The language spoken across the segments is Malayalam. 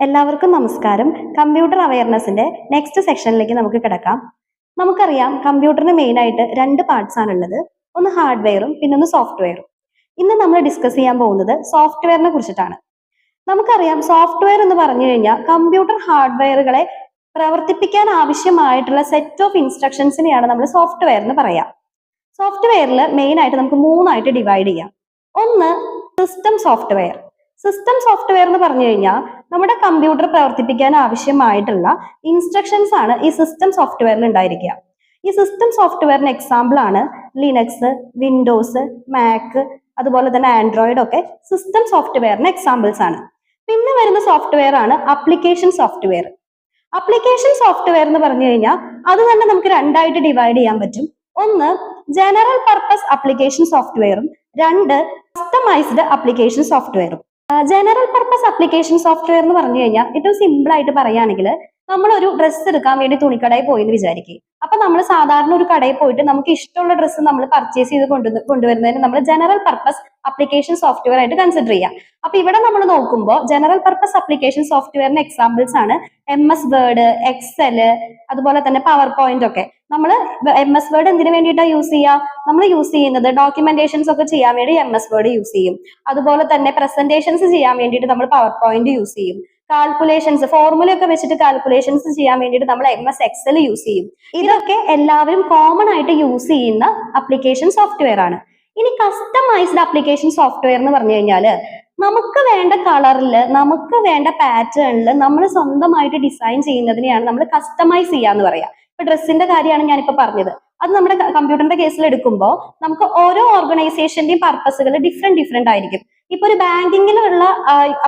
എല്ലാവർക്കും നമസ്കാരം. കമ്പ്യൂട്ടർ അവയർനെസിന്റെ നെക്സ്റ്റ് സെക്ഷനിലേക്ക് നമുക്ക് കിടക്കാം. നമുക്കറിയാം കമ്പ്യൂട്ടറിന് മെയിൻ ആയിട്ട് രണ്ട് പാർട്സ് ആണുള്ളത്. ഒന്ന് ഹാർഡ്വെയറും പിന്നെ ഒന്ന് സോഫ്റ്റ്വെയറും ഇന്ന് നമ്മൾ ഡിസ്കസ് ചെയ്യാൻ പോകുന്നത് സോഫ്റ്റ്വെയറിനെ കുറിച്ചിട്ടാണ്. നമുക്കറിയാം സോഫ്റ്റ്വെയർ എന്ന് പറഞ്ഞു കഴിഞ്ഞാൽ കമ്പ്യൂട്ടർ ഹാർഡ്വെയറുകളെ പ്രവർത്തിപ്പിക്കാൻ ആവശ്യമായിട്ടുള്ള സെറ്റ് ഓഫ് ഇൻസ്ട്രക്ഷൻസിനെയാണ് നമ്മൾ സോഫ്റ്റ്വെയർ എന്ന് പറയാം. സോഫ്റ്റ്വെയറിൽ മെയിൻ ആയിട്ട് നമുക്ക് മൂന്നായിട്ട് ഡിവൈഡ് ചെയ്യാം. ഒന്ന് സിസ്റ്റം സോഫ്റ്റ്വെയർ സിസ്റ്റം സോഫ്റ്റ്വെയർ എന്ന് പറഞ്ഞു കഴിഞ്ഞാൽ നമ്മുടെ കമ്പ്യൂട്ടർ പ്രവർത്തിപ്പിക്കാൻ ആവശ്യമായിട്ടുള്ള ഇൻസ്ട്രക്ഷൻസ് ആണ് ഈ സിസ്റ്റം സോഫ്റ്റ്വെയറിൽ ഉണ്ടായിരിക്കുക. ഈ സിസ്റ്റം സോഫ്റ്റ്വെയറിന് എക്സാമ്പിൾ ആണ് ലിനക്സ് വിൻഡോസ് മാക് അതുപോലെ തന്നെ ആൻഡ്രോയിഡ് ഒക്കെ സിസ്റ്റം സോഫ്റ്റ്വെയറിന് എക്സാമ്പിൾസ് ആണ്. പിന്നെ വരുന്ന സോഫ്റ്റ്വെയർ ആണ് അപ്ലിക്കേഷൻ സോഫ്റ്റ്വെയർ അപ്ലിക്കേഷൻ സോഫ്റ്റ്വെയർ എന്ന് പറഞ്ഞു കഴിഞ്ഞാൽ അത് തന്നെ നമുക്ക് രണ്ടായിട്ട് ഡിവൈഡ് ചെയ്യാൻ പറ്റും. ഒന്ന് ജനറൽ പർപ്പസ് അപ്ലിക്കേഷൻ സോഫ്റ്റ്വെയറും രണ്ട് കസ്റ്റമൈസ്ഡ് അപ്ലിക്കേഷൻ സോഫ്റ്റ്വെയറും ജനറൽ പർപ്പസ് അപ്ലിക്കേഷൻ സോഫ്റ്റ്വെയർ എന്ന് പറഞ്ഞു കഴിഞ്ഞാൽ ഏറ്റവും സിമ്പിൾ ആയിട്ട് പറയുകയാണെങ്കിൽ നമ്മൾ ഒരു ഡ്രസ്സ് എടുക്കാൻ വേണ്ടി തുണിക്കടയിൽ പോയി എന്ന് വിചാരിക്കും. അപ്പൊ നമ്മൾ സാധാരണ ഒരു കടയിൽ പോയിട്ട് നമുക്ക് ഇഷ്ടമുള്ള ഡ്രസ്സ് നമ്മൾ പർച്ചേസ് ചെയ്ത് കൊണ്ടു കൊണ്ടുവരുന്നതിന് നമ്മൾ ജനറൽ പർപ്പസ് അപ്ലിക്കേഷൻ സോഫ്റ്റ്വെയർ ആയിട്ട് കൺസിഡർ ചെയ്യാം. അപ്പൊ ഇവിടെ നമ്മൾ നോക്കുമ്പോൾ ജനറൽ പർപ്പസ് അപ്ലിക്കേഷൻ സോഫ്റ്റ്വെയറിന് എക്സാമ്പിൾസ് ആണ് എം എസ് വേർഡ് എക്സൽ അതുപോലെ തന്നെ പവർ പോയിന്റ് ഒക്കെ. നമ്മൾ എം എസ് വേർഡ് എന്തിനു വേണ്ടിയിട്ടാണ് യൂസ് ചെയ്യുക നമ്മൾ യൂസ് ചെയ്യുന്നത് ഡോക്യുമെന്റേഷൻസ് ഒക്കെ ചെയ്യാൻ വേണ്ടി എം എസ് വേർഡ് യൂസ് ചെയ്യും. അതുപോലെ തന്നെ പ്രസന്റേഷൻസ് ചെയ്യാൻ വേണ്ടിയിട്ട് നമ്മൾ പവർ പോയിന്റ് യൂസ് ചെയ്യും. കാൽക്കുലേഷൻസ് ഫോർമുല ഒക്കെ വെച്ചിട്ട് കാൽക്കുലേഷൻസ് ചെയ്യാൻ വേണ്ടിയിട്ട് നമ്മൾ എം എസ് എക്സൽ യൂസ് ചെയ്യും. ഇതൊക്കെ എല്ലാവരും കോമൺ ആയിട്ട് യൂസ് ചെയ്യുന്ന അപ്ലിക്കേഷൻ സോഫ്റ്റ്വെയർ ആണ്. ഇനി കസ്റ്റമൈസ്ഡ് അപ്ലിക്കേഷൻ സോഫ്റ്റ്വെയർ എന്ന് പറഞ്ഞു കഴിഞ്ഞാൽ നമുക്ക് വേണ്ട കളറിൽ നമുക്ക് വേണ്ട പാറ്റേണിൽ നമ്മൾ സ്വന്തമായിട്ട് ഡിസൈൻ ചെയ്യുന്നതിനെയാണ് നമ്മൾ കസ്റ്റമൈസ് ചെയ്യാന്ന് പറയാ. ഇപ്പൊ ഡ്രസ്സിന്റെ കാര്യമാണ് ഞാനിപ്പോ പറഞ്ഞത്. അത് നമ്മുടെ കമ്പ്യൂട്ടറിന്റെ കേസിൽ എടുക്കുമ്പോൾ നമുക്ക് ഓരോ ഓർഗനൈസേഷന്റെയും പർപ്പസുകൾ ഡിഫറെന്റ് ഡിഫറെന്റ് ആയിരിക്കും. ഇപ്പൊ ഒരു ബാങ്കിങ്ങിലുള്ള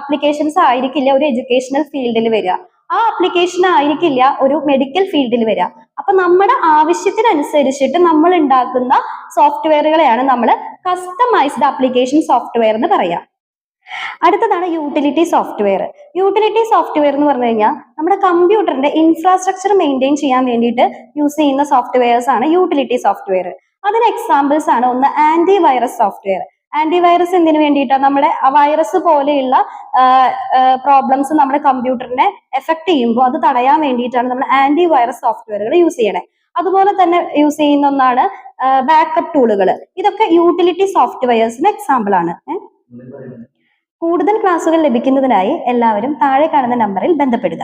അപ്ലിക്കേഷൻസ് ആയിരിക്കില്ല ഒരു എഡ്യൂക്കേഷണൽ ഫീൽഡിൽ വരിക. ആ അപ്ലിക്കേഷൻ ആയിരിക്കില്ല ഒരു മെഡിക്കൽ ഫീൽഡിൽ വരിക. അപ്പൊ നമ്മുടെ ആവശ്യത്തിനനുസരിച്ചിട്ട് നമ്മൾ ഉണ്ടാക്കുന്ന സോഫ്റ്റ്വെയറുകളെയാണ് നമ്മൾ കസ്റ്റമൈസ്ഡ് അപ്ലിക്കേഷൻ സോഫ്റ്റ്വെയർ എന്ന് പറയാം. അടുത്തതാണ് യൂട്ടിലിറ്റി സോഫ്റ്റ്വെയർ യൂട്ടിലിറ്റി സോഫ്റ്റ്വെയർ എന്ന് പറഞ്ഞു കഴിഞ്ഞാൽ നമ്മുടെ കമ്പ്യൂട്ടറിന്റെ ഇൻഫ്രാസ്ട്രക്ചർ മെയിന്റെയിൻ ചെയ്യാൻ വേണ്ടിയിട്ട് യൂസ് ചെയ്യുന്ന സോഫ്റ്റ്വെയർസ് ആണ് യൂട്ടിലിറ്റി സോഫ്റ്റ്വെയർ അതിന് എക്സാമ്പിൾസ് ആണ് ഒന്ന് antivirus software antivirus എന്തിനു വേണ്ടിയിട്ടാണ് നമ്മുടെ ആ വൈറസ് പോലെയുള്ള പ്രോബ്ലംസ് നമ്മുടെ കമ്പ്യൂട്ടറിനെ എഫക്ട് ചെയ്യുമ്പോൾ അത് തടയാൻ വേണ്ടിയിട്ടാണ് നമ്മൾ ആന്റി വൈറസ് സോഫ്റ്റ്വെയറുകൾ യൂസ് ചെയ്യണേ. അതുപോലെ തന്നെ യൂസ് ചെയ്യുന്ന ഒന്നാണ് ബാക്കപ്പ് ടൂളുകൾ ഇതൊക്കെ യൂട്ടിലിറ്റി സോഫ്റ്റ്വെയർസിന്റെ എക്സാമ്പിൾ ആണ്. കൂടുതൽ ക്ലാസ്സുകൾ ലഭിക്കുന്നതിനായി എല്ലാവരും താഴെ കാണുന്ന നമ്പറിൽ ബന്ധപ്പെടുക.